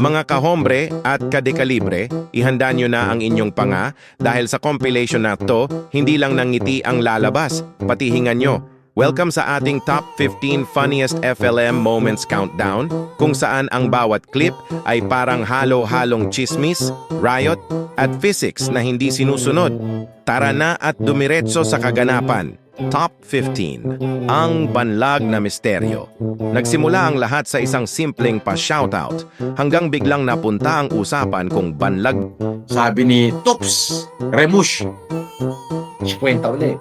Mga kahombre at kadekalibre, ihanda nyo na ang inyong panga dahil sa compilation na to, hindi lang nangiti ang lalabas, pati hinga nyo. Welcome sa ating Top 15 Funniest FLM Moments Countdown, kung saan ang bawat clip ay parang halo-halong chismis, riot, at physics na hindi sinusunod. Tara na at dumiretso sa kaganapan. Top 15. Ang banlag na misteryo. Nagsimula ang lahat sa isang simpleng pa-shoutout hanggang biglang napunta ang usapan kung banlag Sabi ni Tops Remush. 50 ulit.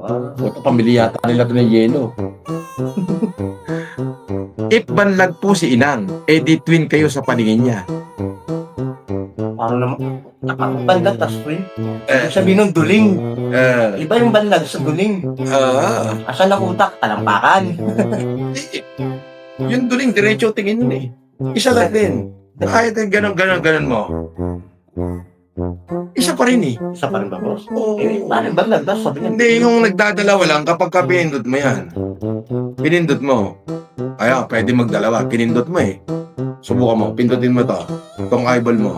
Ah, Ito pamilya yata nila ito ng yelo. If banlag po si Inang, edi twin kayo sa paningin niya. Parang naman, nakakabanda tas twin. Eh, Ibig sabihin ng duling. eh, Iba yung banlag sa duling. ah, Asan ang utak? Talampakan. yung duling, diretso tingin yun eh. Isa lang din. Kahit eh, ganon, ganon, ganon mo. Isa pa rin eh. Isa pa rin ba, boss? Oo. Eh, parang banlag. Tapos sabi niya, Hindi, yung nagdadalawa lang kapag ka pinindot mo yan. Pinindot mo. Kaya, pwede magdalawa. Pinindot mo eh. Subukan mo. Pindutin mo to. Itong eyeball mo.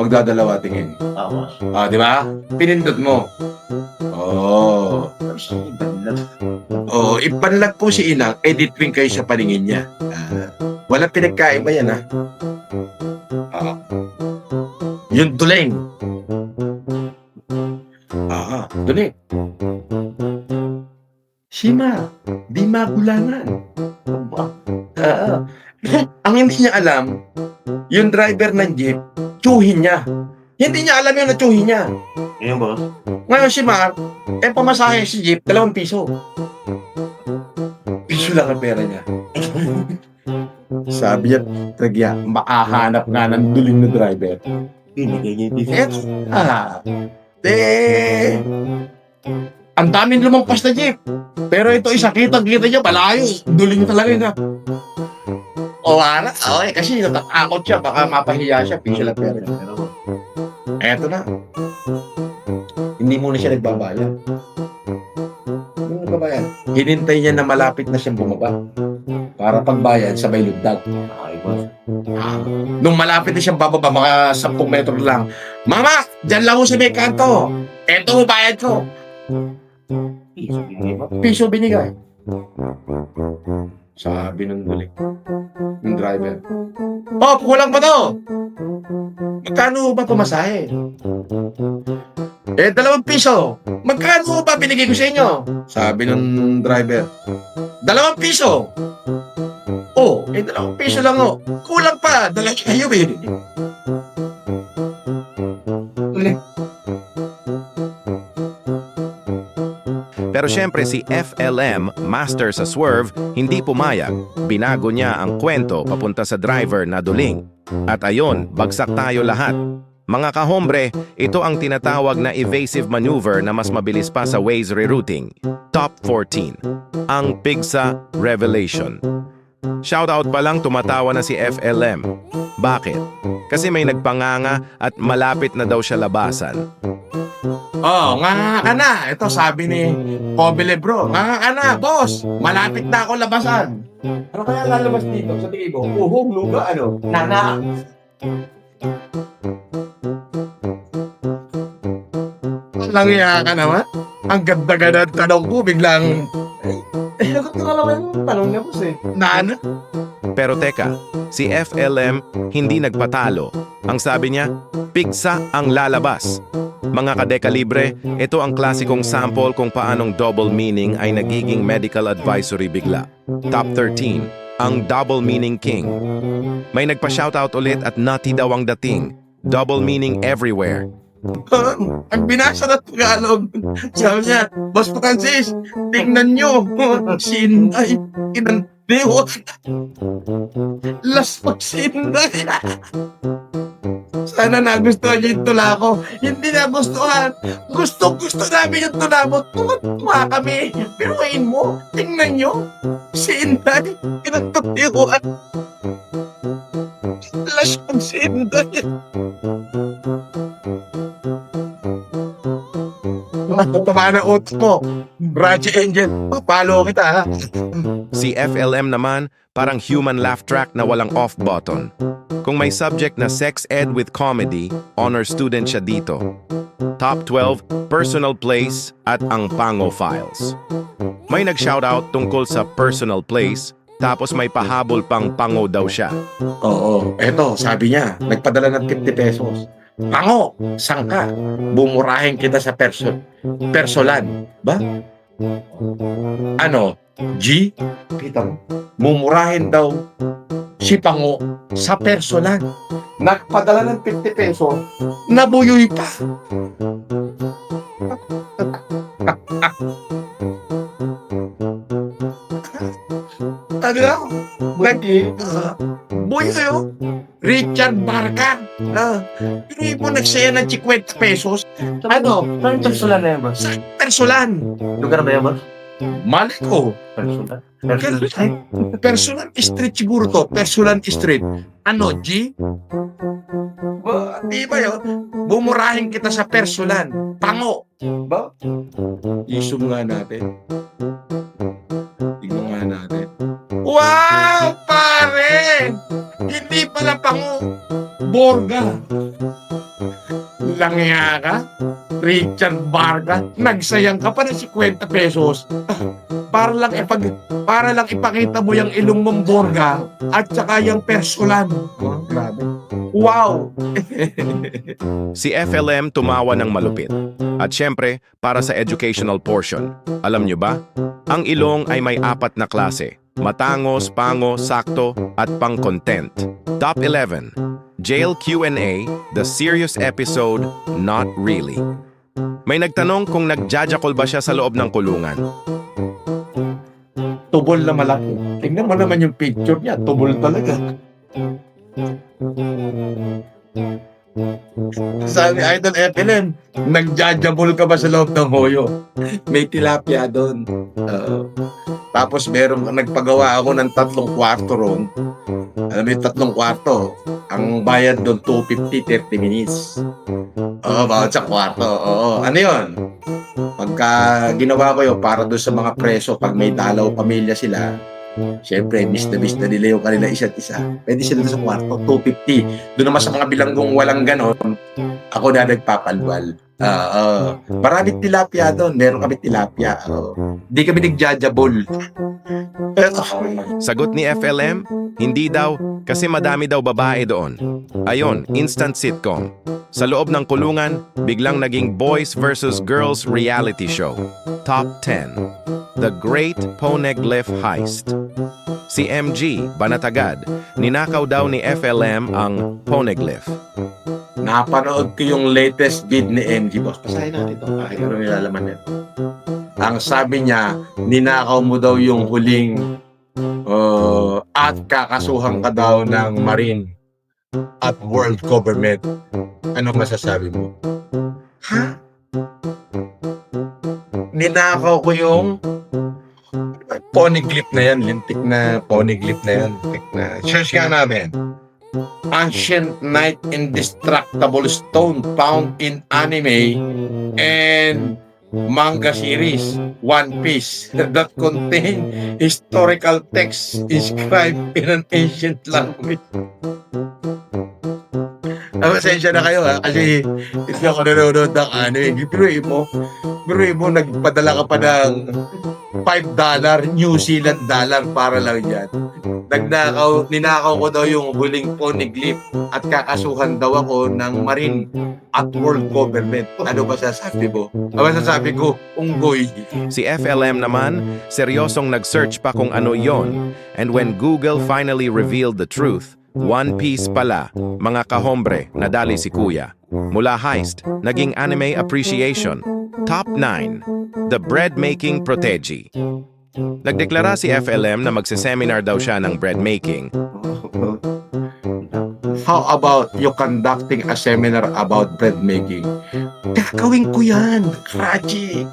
Magdadalawa tingin. ah, boss. Ah, di ba? Pinindot mo. Oh. Sabi, banlag. Oh, ipanlag po si Inang, edit wing kayo sa paningin niya. Ah, wala pinagkaiba yan, ha? Ah. Yung duling. Ah, duling. Sima, di magulangan. Aba, Ah, ang hindi niya alam, yung driver ng jeep, tsuhin niya. Hindi niya alam yung natsuhin niya. Yun, boss. Ngayon si Mar, eh pamasahe si jeep, dalawang piso. Piso lang ang pera niya. Sabi niya, Tragya, makahanap nga ng duling na driver. Binigay niya yung Eh, ah, eh, ang daming lumampas na jeep. Pero ito, isa kita-kita niya, malayo. Duling talaga yun. ah. Wala. Okay, kasi natatakot siya. Baka mapahiya siya. Piso lang. Pero, Eto na. Hindi muna siya nagbabayad. Hindi nagbabayad. Hinintay niya na malapit na siyang bumaba. Para pagbayad, sabay lundag. ay, boss. Nung malapit na siyang bababa, mga 10 metro lang. Mama, dyan lang sa may kanto. Eto, bayad ko. Piso, binigay. Piso binigay. Sabi ng duli. Ng driver. Oh, kulang pa to. Magkano ba pumasahe? Eh, dalawang piso. Magkano ba binigay ko sa inyo? Sabi ng driver. Dalawang piso. Oh, eh, dalawang piso lang oh. Kulang pa. Dala kayo eh. Pero syempre si FLM, master sa swerve, hindi pumayag. Binago niya ang kwento papunta sa driver na duling. At ayon, bagsak tayo lahat. Mga kahombre, ito ang tinatawag na evasive maneuver na mas mabilis pa sa Waze rerouting. Top 14. Ang Pigsa Revelation. Shoutout pa lang tumatawa na si FLM. Bakit? Kasi may nagpanganga at malapit na daw siya labasan. Oh, nga ka na. Ito sabi ni Kobe Lebro. Nga ka na, boss. Malapit na ako labasan. Ano kaya lalabas dito sa tingin mo? Uhong, luga, ano? Nana. Langya ka naman. Ang ganda-ganda ng tanong ko, biglang Eh, nagot ko naman yung tanong niya, boss eh. nana. Pero teka, si FLM hindi nagpatalo. Ang sabi niya, pigsa ang lalabas. Mga kadekalibre, ito ang klasikong sample kung paanong double meaning ay nagiging medical advisory bigla. Top 13, ang double meaning king. May nagpa-shoutout ulit at nati daw ang dating. Double meaning everywhere. Ang binasa na Tagalog. Sabi niya, Boss Francis, tingnan nyo. Sinay, inandiwot. Las pag sinay. Sana nagustuhan niyo yung tula ko. Hindi nagustuhan. Gusto, gusto namin yung tula mo. Tuwa kami. Ngayon mo, tingnan nyo. Sinay, inandiwot. Las pag sinay. Tama na utos mo. Raja Angel, papalo kita ha. Si FLM naman, parang human laugh track na walang off button. Kung may subject na sex ed with comedy, honor student siya dito. Top 12, personal place at ang Pango Files. May nag-shoutout tungkol sa personal place, tapos may pahabol pang pango daw siya. Oo. Eto, sabi niya, nagpadala ng 50 pesos. Pango, saan ka? Bumurahin kita sa perso personal. Ba? Ano? G? Kita mo? Mumurahin daw si Pango sa personal. Nagpadala ng 50 pesos, nabuyoy pa. ano lang? Nag- Boy kayo? Richard Barca. Na, pero mo nagsaya ng 50 pesos. Ano? Saan personal na yan, boss? Sa personal. Lugar ba yan, boss? Mali ko. Personal? Personal? Personal street siguro to. Personal street. Ano, G? Ba, di ba yun? Bumurahin kita sa personal. Pango. Ba? Isum nga natin. Tignan nga natin. Wow, pare! Hindi pala pango. Borga. Langya ka? Richard Barga, nagsayang ka pa ng 50 pesos. Para lang ipag para lang ipakita mo yung ilong mong borga at saka yung personal. Oh. Wow! Si FLM tumawa ng malupit. At syempre, para sa educational portion. Alam nyo ba? Ang ilong ay may apat na klase. Matangos, pango, sakto, at pang-content. Top 11. Jail Q&A, the serious episode, Not Really. May nagtanong kung nagjajakol ba siya sa loob ng kulungan. Tubol na malaki. Tingnan mo naman yung picture niya. Tubol talaga. Sabi Idol FLM, nagjajabol ka ba sa loob ng hoyo? May tilapia doon. Oo. Tapos meron nagpagawa ako ng tatlong kwarto roon. Alam mo yung tatlong kwarto, ang bayad doon 250, 30 minutes. Oo, bawat sa kwarto. Oo. Ano yun? Pagka ginawa ko yun para doon sa mga preso, pag may dalaw pamilya sila, Siyempre, miss na miss na nila yung kanila isa't isa. Pwede sila sa kwarto, 250. Doon naman sa mga bilanggong walang ganon, ako na nagpapalwal. Oo. Maraming tilapia doon. Meron kami tilapia. Oo. Di kami nagjajabol. Pero, Sagot ni FLM, hindi daw kasi madami daw babae doon. Ayon, instant sitcom. Sa loob ng kulungan, biglang naging boys versus girls reality show. Top 10. The Great Poneglyph Heist. Si MG, Banatagad, ninakaw daw ni FLM ang Poneglyph. Napanood ko yung latest bid ni MG Boss. Pasahin natin ito. Ay, ano nilalaman nito. Ang sabi niya, ninakaw mo daw yung huling uh, at kakasuhan ka daw ng Marine at world government. Ano masasabi mo? Ha? Ninakaw ko yung poneglyph na yan, lintik na poneglyph na yan. Lintik na. Search nga namin. Ancient Knight Indestructible Stone found in anime and manga series One Piece that contain historical texts inscribed in an ancient language. Pasensya na kayo ha, kasi hindi ako nanonood ng anime. Biruin mo, biruin mo, nagpadala ka pa ng 5 dollar, New Zealand dollar para lang yan. Nagnakaw, ninakaw ko daw yung huling poneglyph at kakasuhan daw ako ng Marine at World Government. Ano ba sasabi mo? Ano ba sasabi ko? Unggoy. Si FLM naman, seryosong nag-search pa kung ano yon. And when Google finally revealed the truth, One Piece pala, mga kahombre, nadali si Kuya. Mula heist, naging anime appreciation. Top 9. The Bread Making Protegi. Nagdeklara si FLM na magseseminar daw siya ng bread making. How about you conducting a seminar about bread making? Gagawin ko yan, Krachi.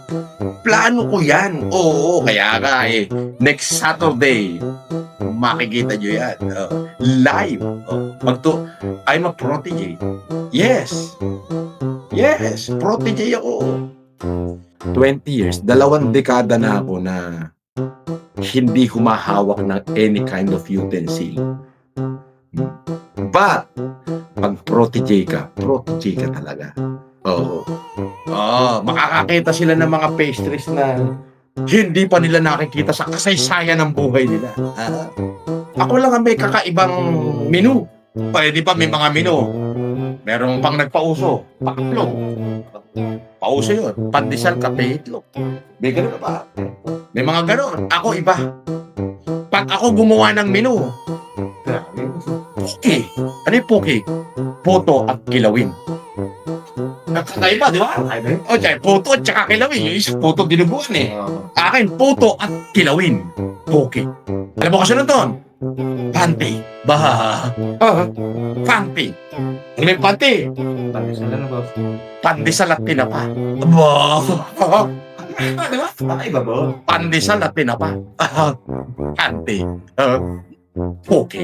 Plano ko yan. Oo, kaya nga eh. Next Saturday, makikita nyo yan. Oh, live. Oh, magto I'm a protege. Yes. Yes, protege ako. 20 years, dalawang dekada na ako na hindi humahawak ng any kind of utensil. But, pag protege ka, protege ka talaga. Oo. Oo, makakakita sila ng mga pastries na hindi pa nila nakikita sa kasaysayan ng buhay nila. Ah, ako lang ang may kakaibang menu. Pwede pa may mga menu. Merong pang nagpauso, paklog. Pauso yun. Pandesal, kape, itlog. May ganun pa. May mga ganun. Ako iba. Pag ako gumawa ng menu, Puki. Ano yung puki? Puto at kilawin. Nakakaiba, di ba? O, tsaka puto at tsaka kilawin. Yung isa puto dinuguan eh. Akin, puto at kilawin. Puki. Alam mo kasi nun doon? Panty. Bah. Ah, panty. Ano yung panty? Sila na, boss. Pandesal at tinapa. Bah. Di ba? Kakaiba, boss. Pandesal at tinapa. Ah, Panty. Ah, Puki.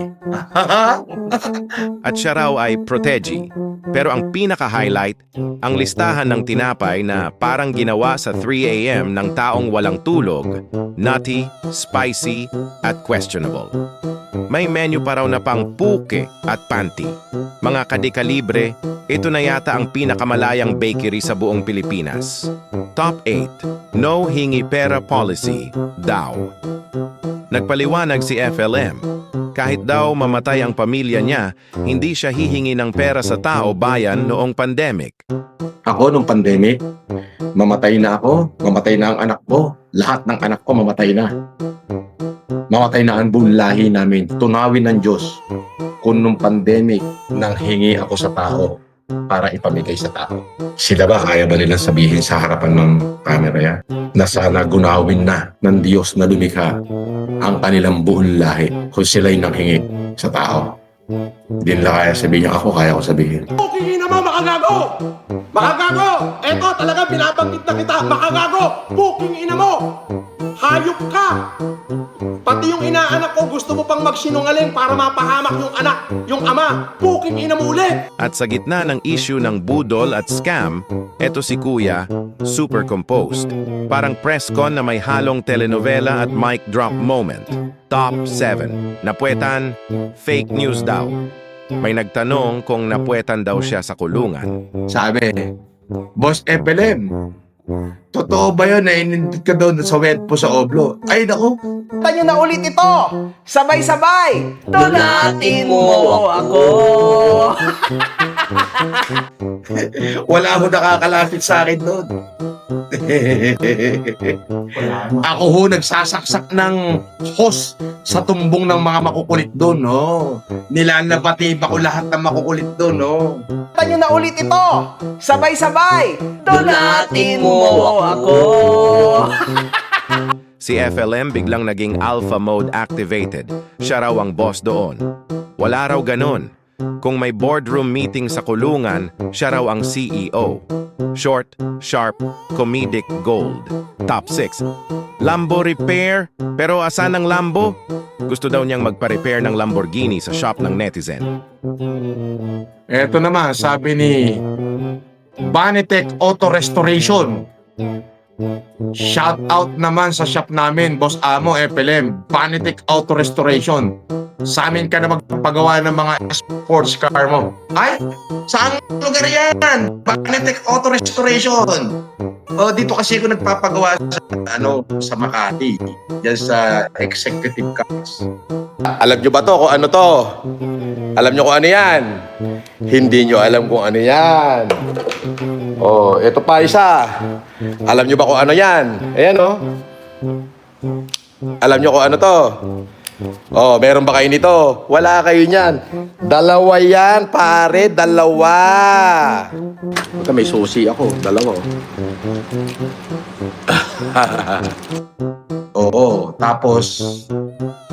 At siya raw ay protege. Pero ang pinaka-highlight, ang listahan ng tinapay na parang ginawa sa 3 a.m. ng taong walang tulog, nutty, spicy, at questionable. May menu pa raw na pang puke at panty. Mga kadekalibre, ito na yata ang pinakamalayang bakery sa buong Pilipinas. Top 8, No Hingi Pera Policy, DAO. Nagpaliwanag si FLM. Kahit daw mamatay ang pamilya niya, hindi siya hihingi ng pera sa tao bayan noong pandemic. Ako nung pandemic, mamatay na ako, mamatay na ang anak ko, lahat ng anak ko mamatay na. Mamatay na ang buong lahi namin, tunawin ng Diyos. Kung nung pandemic, nang hingi ako sa tao para ipamigay sa tao. Sila ba kaya ba nilang sabihin sa harapan ng camera yan? Na sana gunawin na ng Diyos na lumikha ang kanilang buong lahi kung sila'y nanghingi sa tao. Hindi nila kaya sabihin ako, kaya ko sabihin. Puking ina mo, makagago! Makagago! Eto, talaga binabanggit na kita, makagago! Puking ina mo! Hayop ka! Pati yung inaanak ko, gusto mo pang magsinungaling para mapahamak yung anak, yung ama. Puking ina mo ulit! At sa gitna ng issue ng budol at scam, eto si Kuya, super composed. Parang press con na may halong telenovela at mic drop moment. Top 7. Napwetan, fake news daw. May nagtanong kung napwetan daw siya sa kulungan. Sabi, Boss FLM, totoo ba yun na inindot ka doon sa wet po sa oblo? Ay, naku, Tanyo na ulit ito! Sabay-sabay! Donatin mo ako! wala mo nakakalapit sa akin doon. Ako ho nagsasaksak ng hos sa tumbong ng mga makukulit doon, no? Nilalabati ba ko lahat ng makukulit doon, no? Tanyo na ulit ito! Sabay-sabay! Donatin mo ako! Si FLM biglang naging alpha mode activated. Siya raw ang boss doon. Wala raw ganon. Kung may boardroom meeting sa kulungan, siya raw ang CEO. Short, sharp, comedic gold. Top 6. Lambo repair? Pero asan ang Lambo? Gusto daw niyang magpa-repair ng Lamborghini sa shop ng netizen. Eto naman, sabi ni Banitech Auto Restoration. Shout out naman sa shop namin, Boss Amo, FLM, Banitech Auto Restoration. Sa amin ka na magpagawa ng mga sports car mo. Ay, saan lugar yan? Banitech Auto Restoration. Oh, dito kasi ako nagpapagawa sa ano sa Makati. Yan sa executive cars. Alam nyo ba to kung ano to? Alam nyo kung ano yan? Hindi nyo alam kung ano yan. Oh, ito pa isa. Alam nyo ba kung ano yan? Ayan oh. Alam nyo kung ano to? Oh, meron ba kayo nito? Wala kayo niyan. Dalawa yan, pare. Dalawa. Ito may susi ako. Dalawa. Oo. Tapos,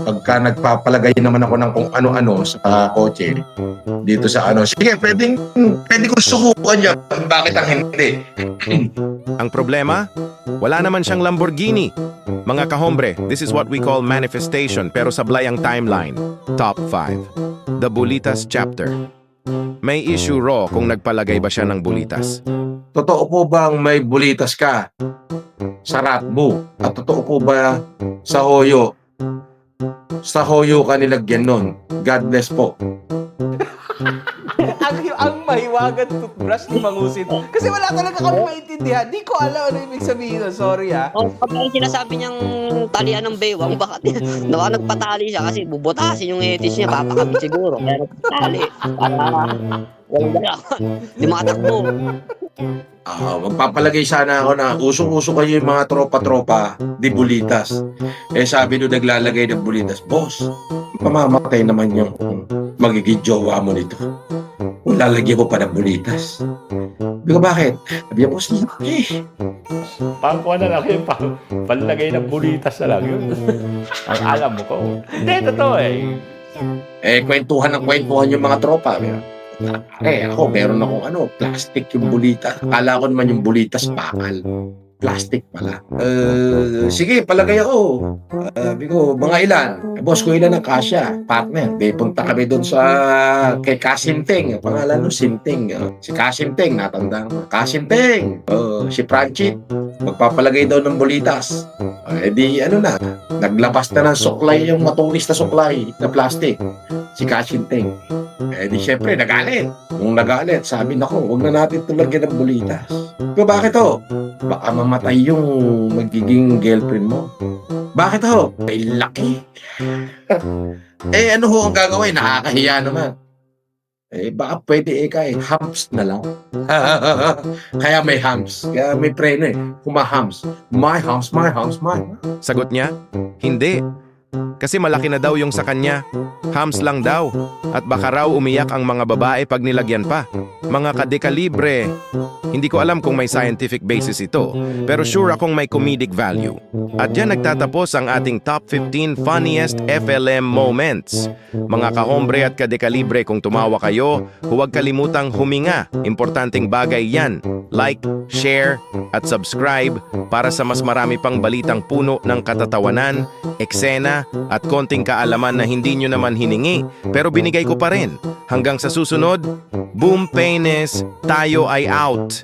pagka nagpapalagay naman ako ng kung ano-ano sa kotse, dito sa ano, sige, pwedeng, pwede ko sukuan yan. Bakit ang hindi? Ang problema? Wala naman siyang Lamborghini. Mga kahombre, this is what we call manifestation pero sablay ang timeline. Top 5. The Bulitas Chapter. May issue raw kung nagpalagay ba siya ng bulitas. Totoo po bang may bulitas ka sa Ratbo? At totoo po ba sa Hoyo Sa hoyo ka nilagyan nun. God bless po. ang, ang mahiwagan toothbrush ni Mangusin. Kasi wala talaga kami maintindihan. Di ko alam ano ibig sabihin. nun. Sorry ah. Oh, kapag sinasabi niyang talian ng baywang, baka, baka nagpatali siya kasi bubutasin yung etis niya, papakami siguro. Kaya nagpatali. Para walang galawan. Di makatakbo. Ah, magpapalagay sana ako na usong-uso kayo yung mga tropa-tropa di bulitas. Eh sabi nung naglalagay ng bulitas, Boss, mamamatay naman yung magiging jowa mo nito. Kung lalagyan mo pa ng bulitas. Sabi ko, bakit? Sabi niya, Boss, laki. Pangkuha na lang yun, pang, panlagay ng bulitas na lang yun. Ang alam mo ko. Hindi, totoo eh. Eh, kwentuhan ng kwentuhan yung mga tropa. Eh, ako, meron akong ano, plastic yung bulitas. Akala ko naman yung bulitas bakal. Plastic pala. Eh, sige, palagay ako. Uh, sabi ko, mga ilan? Eh, boss ko ilan ang kasya. Partner. Di punta kami doon sa kay Kasimting. Ang pangalan no, Simting. Uh, si Kasimting, natanda ko. Kasimting. Uh, si Pranchit. Magpapalagay daw ng bulitas. Eh di ano na, naglabas na ng suklay yung matulis na suklay na plastic. Si Kasimting. Eh di syempre nagalit. Nung nagalit, sabi nako, huwag na natin tulagyan ng bulitas. Pero bakit ho? Baka mamatay yung magiging girlfriend mo. Bakit ho? Ay laki. eh ano ho ang gagawin? Nakakahiya naman. Eh baka pwede eh kay humps na lang. Kaya may humps. Kaya may preno eh. Humahums. My humps, my humps, my Sagot niya, hindi. Kasi malaki na daw yung sa kanya. Hams lang daw. At baka raw umiyak ang mga babae pag nilagyan pa. Mga kadekalibre. Hindi ko alam kung may scientific basis ito, pero sure akong may comedic value. At dyan nagtatapos ang ating top 15 funniest FLM moments. Mga kahombre at kadekalibre kung tumawa kayo, huwag kalimutang huminga. Importanteng bagay yan. Like, share, at subscribe para sa mas marami pang balitang puno ng katatawanan, eksena, at konting kaalaman na hindi nyo naman hiningi, pero binigay ko pa rin. Hanggang sa susunod, Boom Penis, tayo ay out!